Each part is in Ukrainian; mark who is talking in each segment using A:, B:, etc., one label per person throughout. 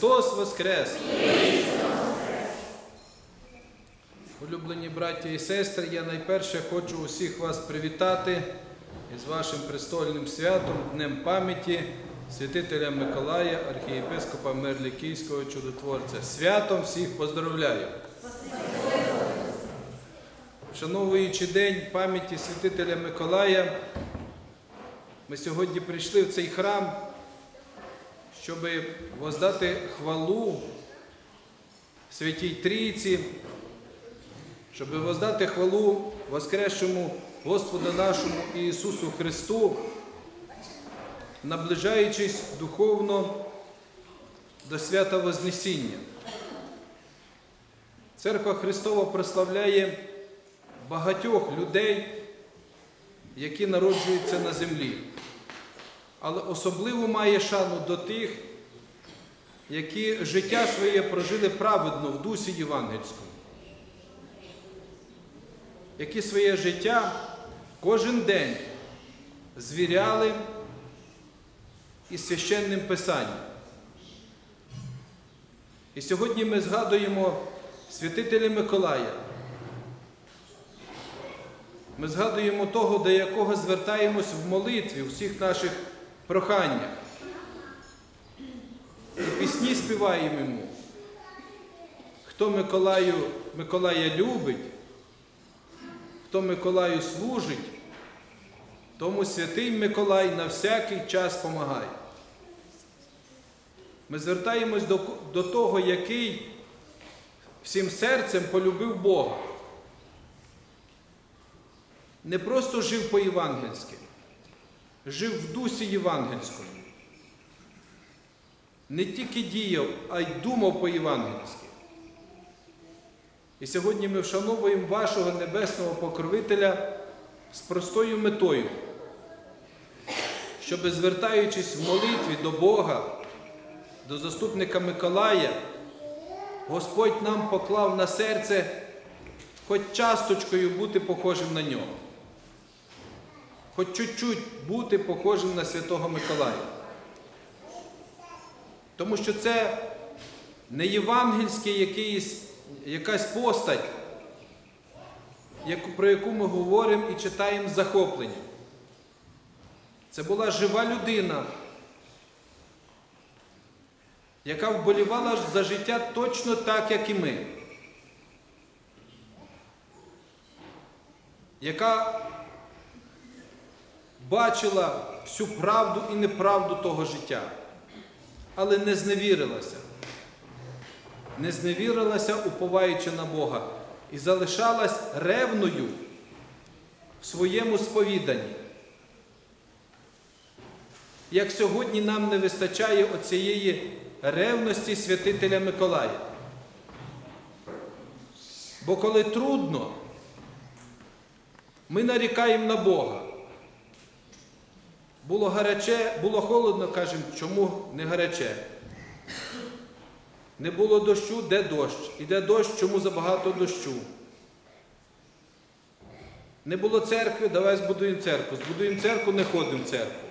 A: Христос Воскрес! Улюблені браття і сестри, я найперше хочу усіх вас привітати із вашим престольним святом, Днем пам'яті святителя Миколая, архієпископа Мерлікійського чудотворця. Святом всіх поздравляю! Вшановуючи День пам'яті святителя Миколая, ми сьогодні прийшли в цей храм, щоб воздати хвалу Святій Трійці, щоб воздати хвалу Воскресшому Господу нашому Ісусу Христу, наближаючись духовно до свята Вознесіння. Церква Христова прославляє багатьох людей, які народжуються на землі, але особливо має шану до тих, які життя своє прожили праведно в дусі євангельському, які своє життя кожен день звіряли із священним писанням. І сьогодні ми згадуємо святителя Миколая. Ми згадуємо того, до якого звертаємось в молитві, у всіх наших проханнях. І пісні співаємо йому. Хто Миколаю, Миколая любить, хто Миколаю служить, тому святий Миколай на всякий час помагає. Ми звертаємось до, до того, який всім серцем полюбив Бога. Не просто жив по-євангельськи, жив в дусі євангельському. Не тільки діяв, а й думав по-євангельськи. І сьогодні ми вшановуємо вашого небесного покровителя з простою метою, щоб, звертаючись в молитві до Бога, до заступника Миколая, Господь нам поклав на серце хоч часточкою бути похожим на нього, хоч чуть-чуть бути похожим на Святого Миколая. Тому що це не євангельський якийсь, якась постать, про яку ми говоримо і читаємо з захопленням. Це була жива людина, яка вболівала за життя точно так, як і ми. Яка бачила всю правду і неправду того життя, але не зневірилася. Не зневірилася, уповаючи на Бога, і залишалась ревною в своєму сповіданні. Як сьогодні нам не вистачає оцієї ревності святителя Миколая. Бо коли трудно, ми нарікаємо на Бога. Було гаряче, було холодно, кажемо, чому не гаряче? Не було дощу, де дощ? Іде дощ, чому забагато дощу? Не було церкви, давай збудуємо церкву. Збудуємо церкву, не ходимо в церкву.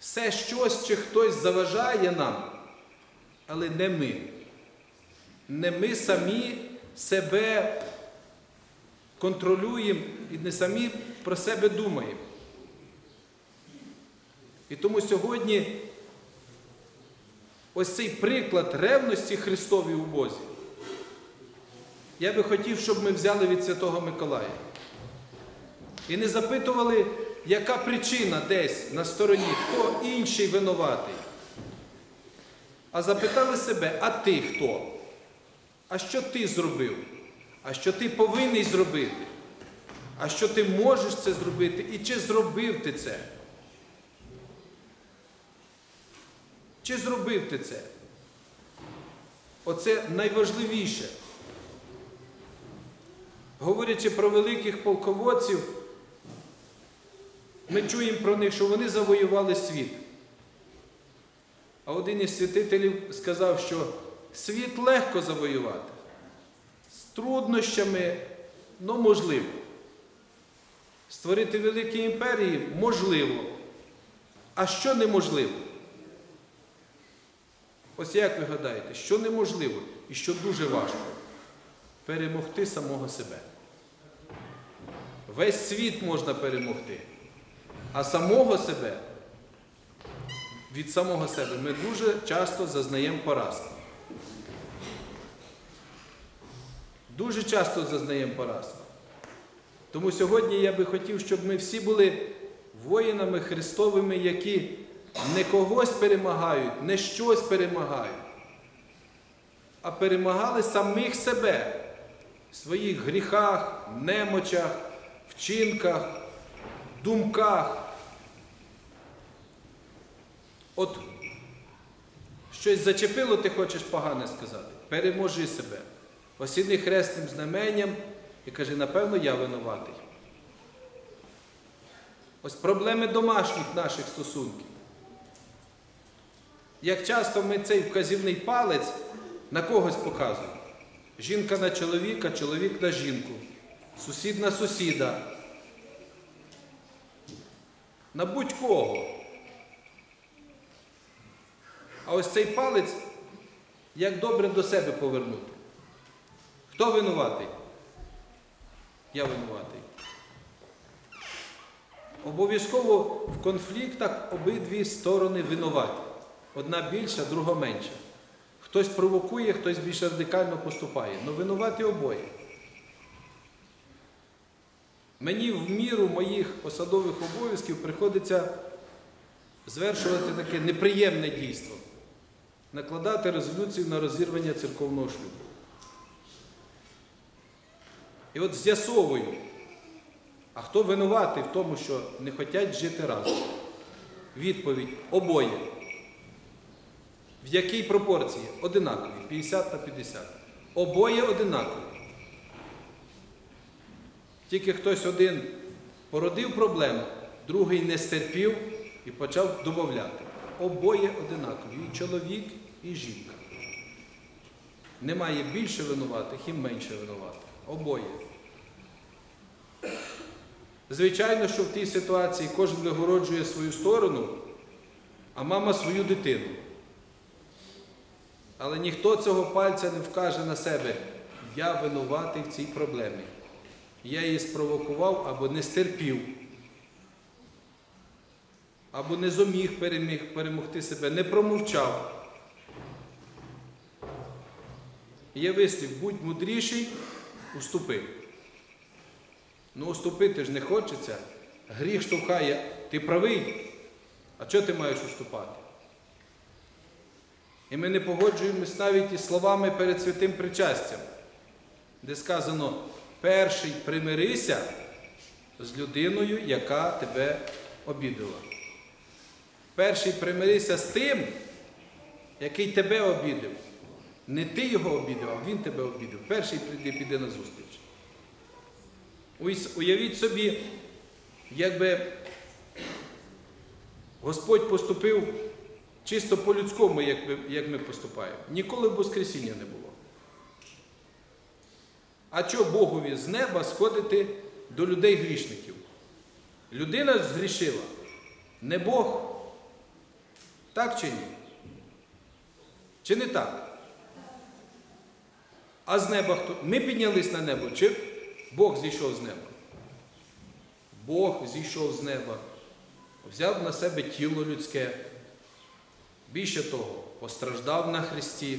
A: Все щось чи хтось заважає нам, але не ми. Не ми самі себе контролюємо і не самі про себе думаємо. І тому сьогодні ось цей приклад ревності Христовій у Бозі. Я би хотів, щоб ми взяли від Святого Миколая. І не запитували, яка причина десь на стороні, хто інший винуватий. А запитали себе, а ти хто? А що ти зробив? А що ти повинен зробити? А що ти можеш це зробити? І чи зробив ти це? Чи зробив ти це? Оце найважливіше. Говорячи про великих полководців, ми чуємо про них, що вони завоювали світ. А один із святителів сказав, що світ легко завоювати. Труднощами, ну можливо. Створити великі імперії можливо. А що неможливо? Ось як ви гадаєте, що неможливо і що дуже важко? Перемогти самого себе. Весь світ можна перемогти, а самого себе від самого себе ми дуже часто зазнаємо поразки. Дуже часто зазнаємо поразку. Тому сьогодні я би хотів, щоб ми всі були воїнами Христовими, які не когось перемагають, не щось перемагають, а перемагали самих себе в своїх гріхах, немочах, вчинках, думках. От щось зачепило, ти хочеш погане сказати. Переможи себе. Осідний хрестним знаменням і каже, напевно, я винуватий. Ось проблеми домашніх наших стосунків. Як часто ми цей вказівний палець на когось показуємо. Жінка на чоловіка, чоловік на жінку, сусід на сусіда. На будь-кого. А ось цей палець як добре до себе повернути. Хто винуватий? Я винуватий. Обов'язково в конфліктах обидві сторони винуваті. Одна більша, друга менша. Хтось провокує, хтось більш радикально поступає. але винуваті обоє. Мені в міру моїх посадових обов'язків приходиться звершувати таке неприємне дійство накладати резолюцію на розірвання церковного шлюбу. І от з'ясовую, а хто винуватий в тому, що не хочуть жити разом? Відповідь обоє. В якій пропорції? Одинакові, 50 на 50. Обоє одинакові. Тільки хтось один породив проблему, другий не стерпів і почав додати. Обоє одинакові, і чоловік, і жінка. Немає більше винуватих і менше винуватих. Обоє. Звичайно, що в тій ситуації кожен вигороджує свою сторону, а мама свою дитину. Але ніхто цього пальця не вкаже на себе. Я винуватий в цій проблемі. Я її спровокував або не стерпів, або не зуміг переміг, перемогти себе, не промовчав. Є вислів, будь мудріший, уступи. Ну, уступити ж не хочеться. Гріх штовхає, ти правий, а чого ти маєш уступати? І ми не погоджуємось навіть із словами перед святим причастям, де сказано, перший примирися з людиною, яка тебе обідала. Перший примирися з тим, який тебе обідав. Не ти його обідав, а він тебе обідав. Перший прийди, піди на зустріч. Уявіть собі, якби Господь поступив чисто по-людському, як ми, поступаємо. Ніколи б Воскресіння не було. А чого Богові з неба сходити до людей грішників? Людина згрішила, не Бог. Так чи ні? Чи не так? А з неба хто? Ми піднялись на небо, чи Бог зійшов з неба? Бог зійшов з неба, взяв на себе тіло людське. Більше того, постраждав на Христі.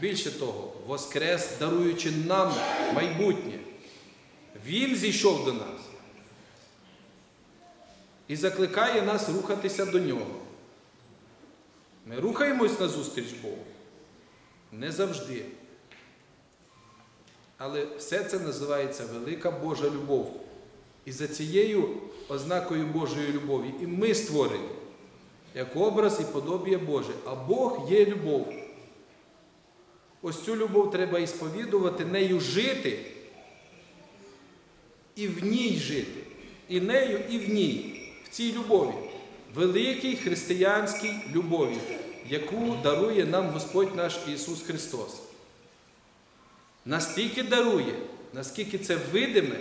A: Більше того, воскрес, даруючи нам майбутнє. Він зійшов до нас і закликає нас рухатися до нього. Ми рухаємось на зустріч Богу. Не завжди. Але все це називається велика Божа любов. І за цією ознакою Божої любові і ми створені як образ і подобія Боже. А Бог є любов. Ось цю любов треба і сповідувати, нею жити і в ній жити. І нею, і в ній, в цій любові, великій християнській любові, яку дарує нам Господь наш Ісус Христос. Настільки дарує, наскільки це видиме,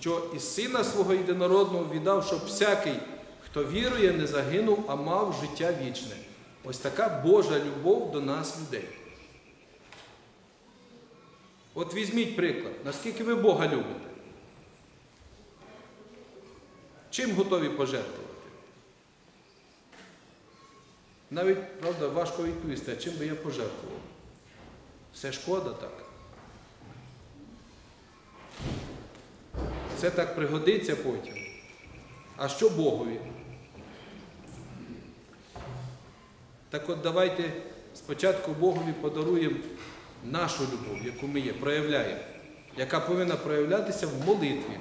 A: що із Сина свого єдинородного віддав, щоб всякий, хто вірує, не загинув, а мав життя вічне. Ось така Божа любов до нас, людей. От візьміть приклад, наскільки ви Бога любите. Чим готові пожертвувати? Навіть, правда, важко відповісти, чим би я пожертвував? Все шкода так. Це так пригодиться потім. А що Богові? Так от давайте спочатку Богові подаруємо нашу любов, яку ми є, проявляємо, яка повинна проявлятися в молитві.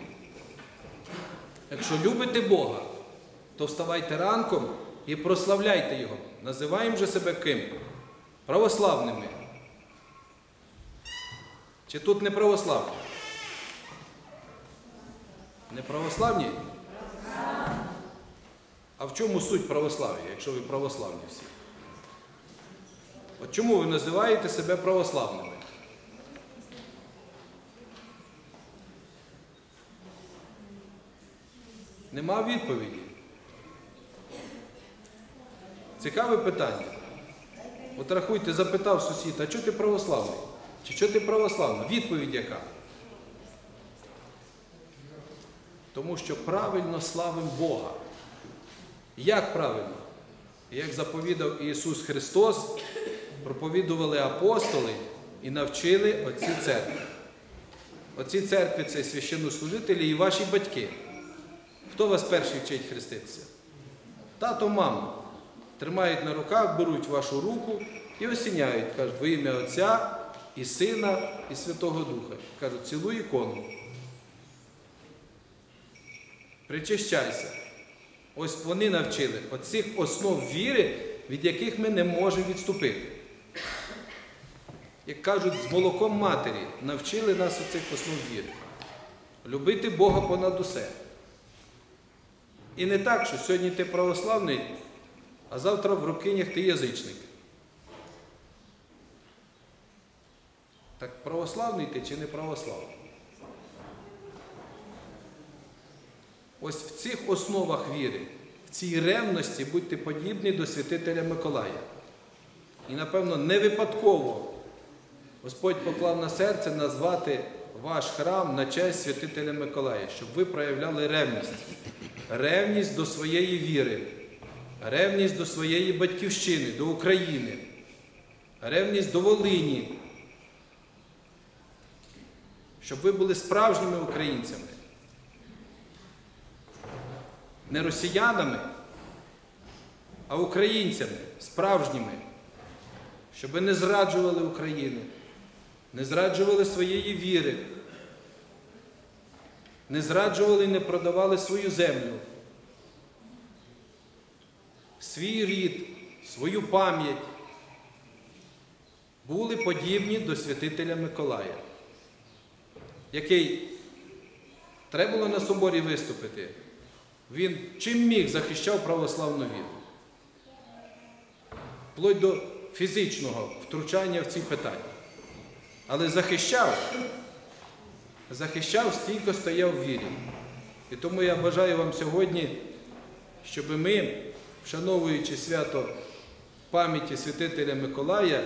A: Якщо любите Бога, то вставайте ранком і прославляйте Його. Називаємо же себе ким? Православними. Чи тут не православні? Не православні? А в чому суть православ'я, якщо ви православні всі? От чому ви називаєте себе православними? Нема відповіді. Цікаве питання. От рахуйте, запитав сусід, а чого ти православний? Чи що ти православна? Відповідь яка? Тому що правильно славимо Бога. Як правильно? Як заповідав Ісус Христос, проповідували апостоли і навчили отці церкви. Оці церкви це священнослужителі і ваші батьки. Хто вас перший вчить хреститися? Тато, мама. Тримають на руках, беруть вашу руку і осіняють. Кажуть, во ім'я Отця і Сина, і Святого Духа. Кажуть, цілуй ікону. Причащайся. Ось вони навчили оцих основ віри, від яких ми не можемо відступити. Як кажуть, з молоком матері навчили нас оцих основ віри. Любити Бога понад усе. І не так, що сьогодні ти православний, а завтра в рукинях ти язичник. Так православний ти чи не православний? Ось в цих основах віри, в цій ревності будьте подібні до святителя Миколая. І, напевно, не випадково Господь поклав на серце назвати ваш храм на честь святителя Миколая, щоб ви проявляли ревність. Ревність до своєї віри, ревність до своєї батьківщини, до України, ревність до Волині. Щоб ви були справжніми українцями. Не росіянами, а українцями, справжніми, щоб ви не зраджували України, не зраджували своєї віри, не зраджували і не продавали свою землю, свій рід, свою пам'ять, були подібні до святителя Миколая, який треба було на соборі виступити. Він чим міг захищав православну віру. Вплоть до фізичного втручання в ці питання. Але захищав, захищав, стійко стояв в вірі. І тому я бажаю вам сьогодні, щоб ми, вшановуючи свято пам'яті святителя Миколая,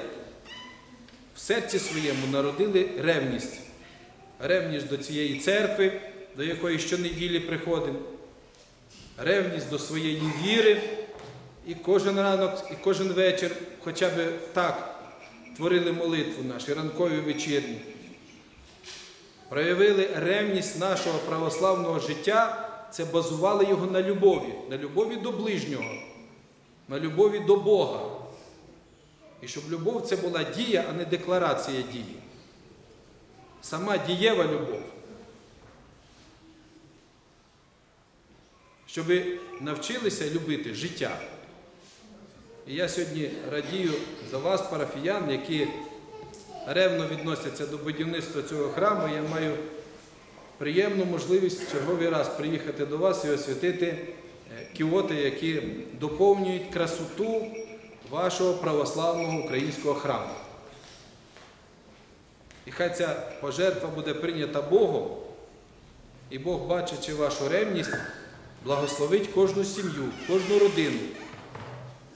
A: в серці своєму народили ревність. Ревність до цієї церкви, до якої щонеділі приходимо ревність до своєї віри, і кожен ранок, і кожен вечір хоча б так творили молитву нашу, ранкові вечірні. Проявили ревність нашого православного життя, це базували його на любові, на любові до ближнього, на любові до Бога. І щоб любов це була дія, а не декларація дії. Сама дієва любов. щоб ви навчилися любити життя. І я сьогодні радію за вас, парафіян, які ревно відносяться до будівництва цього храму. Я маю приємну можливість черговий раз приїхати до вас і освятити кіоти, які доповнюють красоту вашого православного українського храму. І хай ця пожертва буде прийнята Богом, і Бог, бачачи вашу ревність, благословить кожну сім'ю, кожну родину,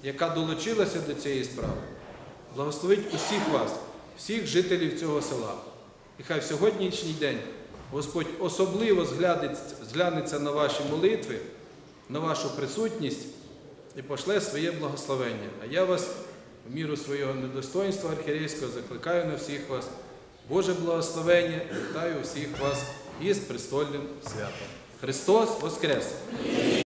A: яка долучилася до цієї справи. Благословить усіх вас, всіх жителів цього села. І хай в сьогоднішній день Господь особливо зглянеться на ваші молитви, на вашу присутність і пошле своє благословення. А я вас, в міру свого недостоинства архірейського, закликаю на всіх вас. Боже благословення, вітаю всіх вас із престольним святом. Христос Воскрес!